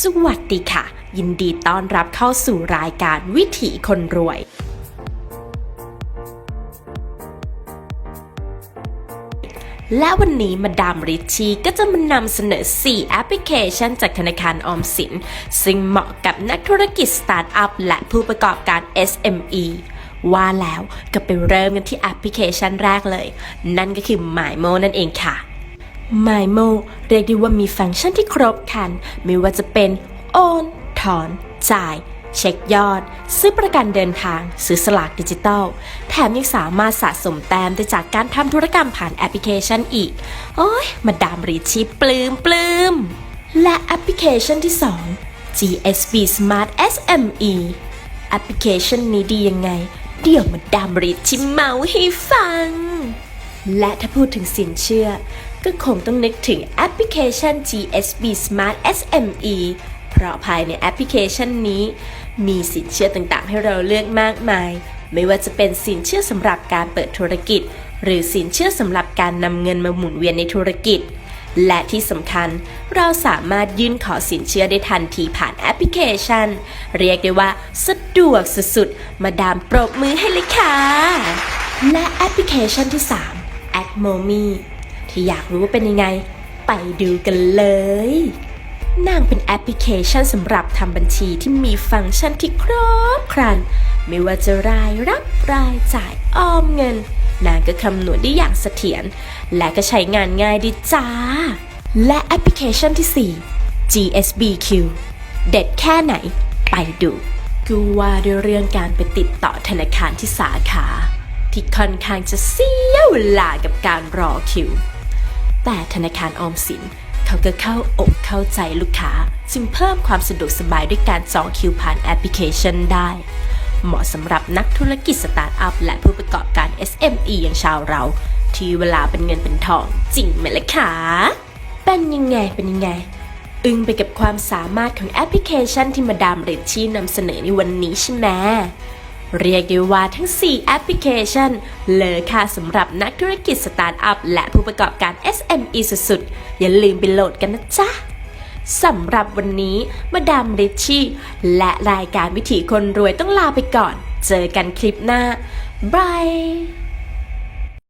สวัสดีค่ะ ยินดีต้อนรับเข้าสู่รายการวิถีคนรวย และวันนี้มาดามริชชีก็จะมานำเสนอ 4 แอปพลิเคชันจากธนาคารออมสิน ซึ่งเหมาะกับนักธุรกิจสตาร์ทอัพและผู้ประกอบการ SME ว่าแล้วก็ไปเริ่มกันที่แอปพลิเคชันแรกเลย นั่นก็คือ MyMo นั่นเองค่ะ MyMo เรียกได้ว่ามีฟังก์ชันที่ครบครัน ไม่ว่าจะเป็นโอน ถอน จ่าย เช็คยอด ซื้อประกันเดินทาง ซื้อสลากดิจิตอล แถมยังสามารถสะสมแต้มได้จากการทำธุรกรรมผ่านแอปพลิเคชันอีก โอ้ย มาดามรีชีปลืมปลืม และแอปพลิเคชันที่ 2 GSB Smart SME แอปพลิเคชันนี้ดียังไง เดี๋ยวมาดามรีชิมเมาให้ฟัง และถ้าพูดถึงสินเชื่อ ก็คงต้องนึกถึงแอปพลิเคชัน GSB Smart SME เพราะภายในแอปพลิเคชันนี้ มีสินเชื่อต่างๆ ให้เราเลือกมากมาย ไม่ว่าจะเป็นสินเชื่อสำหรับการเปิดธุรกิจ หรือสินเชื่อสำหรับการนำเงินมาหมุนเวียนในธุรกิจ และที่สำคัญ เราสามารถยื่นขอสินเชื่อได้ทันทีผ่านแอปพลิเคชัน เรียกได้ว่าสะดวกสุดๆ มาดามปรบมือให้เลยค่ะ และแอปพลิเคชันที่ 3 a c m o m i ที่อยากรู้ว่าเป็นยังไง ไปดูกันเลย นางเป็นแอปพลิเคชันสำหรับทำบัญชีที่มีฟังก์ชันที่ครบครัน ไม่ว่าจะรายรับรายจ่ายออมเงิน นางก็คำนวณได้อย่างเสถียรและก็ใช้งานง่ายดีจ้า และแอปพลิเคชันที่ 4 GSBQ เด็ดแค่ไหน ไปดูกูว่าด้วยเรื่องการไปติดต่อธนาคารที่สาขา ที่ค่อนข้างจะเสียเวลากับการรอคิว แต่ธนาคารออมสิน เขาก็เข้าอกเข้าใจลูกค้า จึงเพิ่มความสะดวกสบายด้วยการจองคิวผ่านแอปพลิเคชันได้ เหมาะสำหรับนักธุรกิจสตาร์ทอัพและผู้ประกอบการ SME อย่างชาวเรา ที่เวลาเป็นเงินเป็นทอง จริงไหมล่ะคะเป็นยังไงเป็นยังไง อึ้งไปกับความสามารถของแอปพลิเคชันที่มาดามเรดชี่นำเสนอในวันนี้ใช่ไหม เรียกได้ว่าทั้ง 4 แอปพลิเคชัน เลยค่ะสำหรับนักธุรกิจสตาร์ทอัพและผู้ประกอบการ SME สุดๆ อย่าลืมไปโหลดกันนะจ๊ะสำหรับวันนี้มาดามริชชี่และรายการวิถีคนรวยต้องลาไปก่อน เจอกันคลิปหน้าบาย